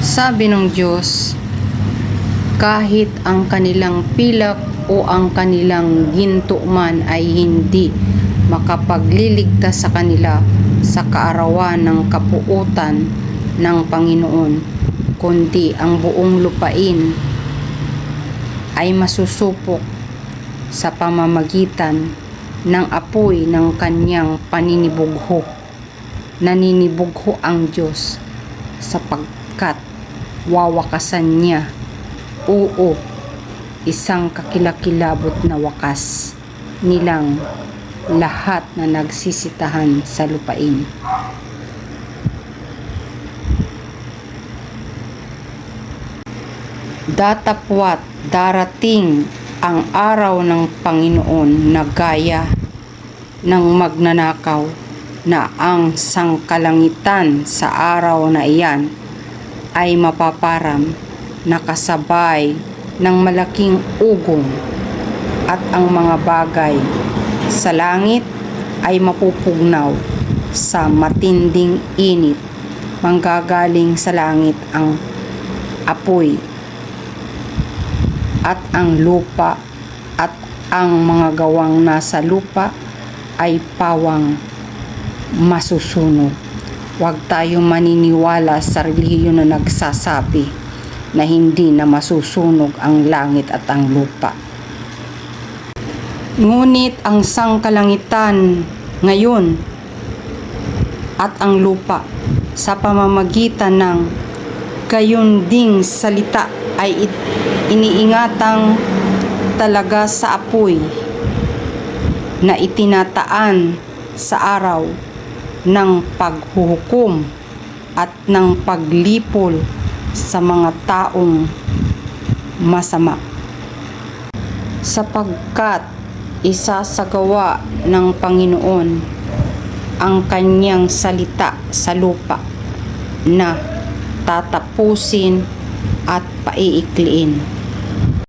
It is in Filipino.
Sabi ng Diyos, kahit ang kanilang pilak o ang kanilang ginto man ay hindi makapagliligtas sa kanila sa kaarawan ng kapuutan ng Panginoon, kundi ang buong lupain ay masusupok sa pamamagitan ng apoy ng kanyang paninibugho. Naninibugho ang Diyos sapagkat wawakasan niya. Oo, isang kakilakilabot na wakas nilang lahat na nagsisitahan sa lupain. Datapwat darating ang araw ng Panginoon na gaya ng magnanakaw na ang sangkalangitan sa araw na iyan ay mapaparam nakasabay ng malaking ugong at ang mga bagay sa langit ay mapupugnaw sa matinding init manggagaling sa langit ang apoy at ang lupa at ang mga gawang nasa lupa ay pawang masusunog. Huwag tayong maniniwala sa relihiyon na nagsasabi na hindi na masusunog ang langit at ang lupa. Ngunit ang sangkalangitan ngayon at ang lupa sa pamamagitan ng gayon ding salita ay iniingatang talaga sa apoy na itinataan sa araw ng paghuhukom at ng paglipol sa mga taong masama. Sapagkat isasagawa ng Panginoon ang kanyang salita sa lupa na tatapusin at paiikliin